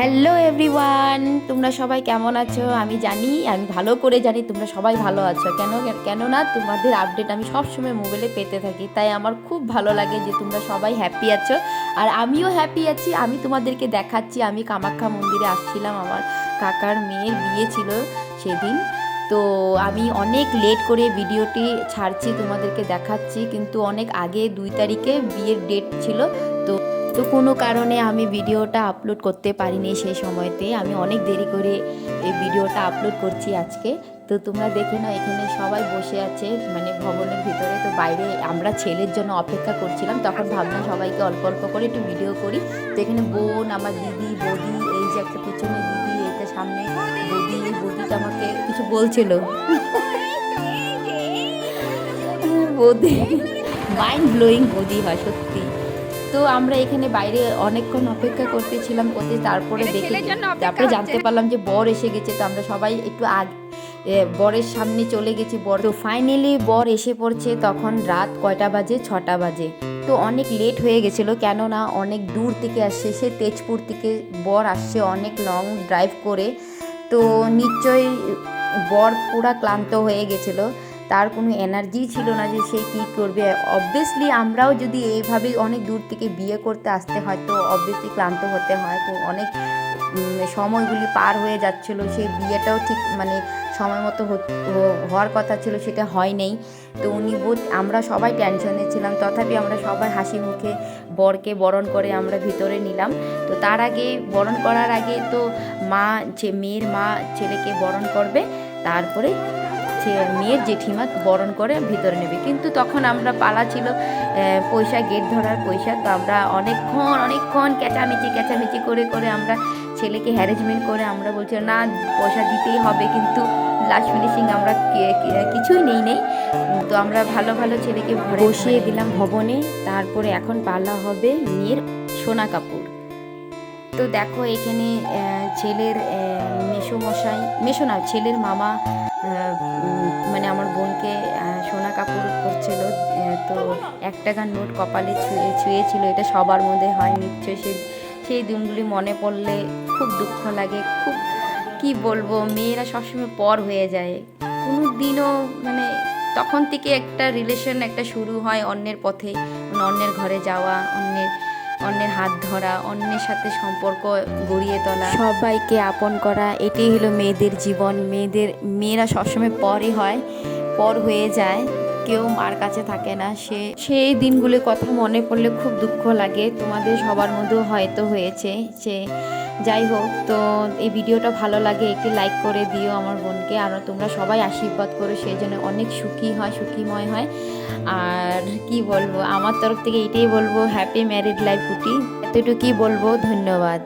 Hello everyone, তোমরা সবাই কেমন আছো? আমি জানি, আমি ভালো করে জানি, তোমরা সবাই ভালো আছো। কেন, কেননা তোমাদের আপডেট আমি সবসময় মোবাইলে পেতে থাকি, তাই আমার খুব ভালো লাগে যে তোমরা সবাই হ্যাপি আছো। আর আমিও হ্যাপি আছি, আমি তোমাদেরকে দেখাচ্ছি, আমি কামাখ্যা মন্দিরে আসছিলাম, আমার কাকার মেয়ের বিয়ে ছিল সেদিন। তো আমি অনেক লেট করে ভিডিওটি ছাড়ছি, তোমাদেরকে দেখাচ্ছি, কিন্তু অনেক আগে দুই তারিখে বিয়ের ডেট ছিল। তো তো কোনো কারণে আমি ভিডিওটা আপলোড করতে পারিনি সেই সময়তে। আমি অনেক দেরি করে এই ভিডিওটা আপলোড করছি আজকে। তো তোমরা দেখে নাও, এখানে সবাই বসে আছে মানে ভবনের ভিতরে। তো বাইরে আমরা ছেলের জন্য অপেক্ষা করছিলাম, তখন ভাবলাম সবাইকে অল্প অল্প করে একটু ভিডিও করি। তো এখানে বোন, আমার দিদি, বৌদি, এই যে একটা পিছনে দিদি, এইটা সামনে বৌদি। এই আমাকে কিছু বলছিল। বৌদি মাইন্ড ব্লোয়িং বৌদি হয় সত্যি। তো আমরা এখানে বাইরে অনেকক্ষণ অপেক্ষা করতেছিলাম করতে তারপরে দেখে তারপরে জানতে পারলাম যে বর এসে গেছে তো আমরা সবাই একটু আগ বরের সামনে চলে গেছি বর তো ফাইনালি বর এসে পড়ছে তখন রাত কয়টা বাজে? ছটা বাজে। তো অনেক লেট হয়ে গেছিল কেননা অনেক দূর থেকে আসছে সে তেজপুর থেকে বর আসছে অনেক লং ড্রাইভ করে। তো নিশ্চয়ই বর পুরা ক্লান্ত হয়ে গেছিল। তার কোনো এনার্জি ছিল না যে সে কী করবে। অবভিয়াসলি আমরাও যদি এইভাবে অনেক দূর থেকে বিয়ে করতে আসতে হয়, তো অবভিয়াসলি ক্লান্ত হতে হয়। তো অনেক সময়গুলি পার হয়ে যাচ্ছিল। সেই বিয়েটাও ঠিক মানে সময় মতো হওয়ার কথা ছিল, সেটা হয় নাই তো উনি বোধ, আমরা সবাই টেনশনে ছিলাম। তথাপি আমরা সবাই হাসি মুখে বরকে বরণ করে আমরা ভিতরে নিলাম। তো তার আগে, বরণ করার আগে তো মা যে মেয়ের মা ছেলেকে বরণ করবে। তারপরে মেয়ের জেঠিমা বরণ করে ভিতরে নেবে। কিন্তু তখন আমরা পালা ছিল পয়সা, গেট ধরার পয়সা। তো আমরা অনেকক্ষণ অনেকক্ষণ ক্যাচামেচি ক্যাচামেচি করে করে আমরা ছেলেকে হ্যারেজমেন্ট করে আমরা বলছি, না, পয়সা দিতেই হবে। কিন্তু লাস্ট ফিনিশিং আমরা কিছুই নেই নেই। তো আমরা ভালো ভালো ছেলেকে বসিয়ে দিলাম ভবনে। তারপরে এখন পালা হবে মেয়ের সোনা কাপড়। তো দেখো, এখানে ছেলের মেসোমশাই মেসো না, ছেলের মামা মানে আমার বোনকে সোনা কাপড় করছিল তো এক টাকার নোট কপালে ছুঁয়ে, ছুঁয়েছিল, এটা সবার মধ্যে হয় নিশ্চয় সে, সেই দিনগুলি মনে পড়লে খুব দুঃখ লাগে, খুব, কি বলব, মেয়েরা সবসময় পর হয়ে যায়। কোনো দিনও মানে তখন থেকে একটা রিলেশন একটা শুরু হয় অন্যের পথে মানে অন্যের ঘরে যাওয়া, অন্যের অন্যের হাত ধরা, অন্যের সাথে সম্পর্ক গড়িয়ে তোলা। সবাইকে আপন করা, এটাই হলো মেয়েদের জীবন। মেয়েদের, মেয়েরা সবসময় পরই হয়, পর হয়ে যায়। কেউ মার কাছে থাকে না। সে সেই দিনগুলোর কথা মনে পড়লে খুব দুঃখ লাগে। তোমাদের সবার মধ্যেও হয়তো হয়েছে সে যাই হোক, তো এই ভিডিওটা ভালো লাগে, একটি লাইক করে দিও আমার বোনকে। আর তোমরা সবাই আশীর্বাদ করো সেই জন্য অনেক সুখী হয়, সুখীময় হয়। আর কি বলব, আমার তরফ থেকে এটাই বলব হ্যাপি ম্যারিড লাইফ কুটি এতটুকুই বলব, ধন্যবাদ।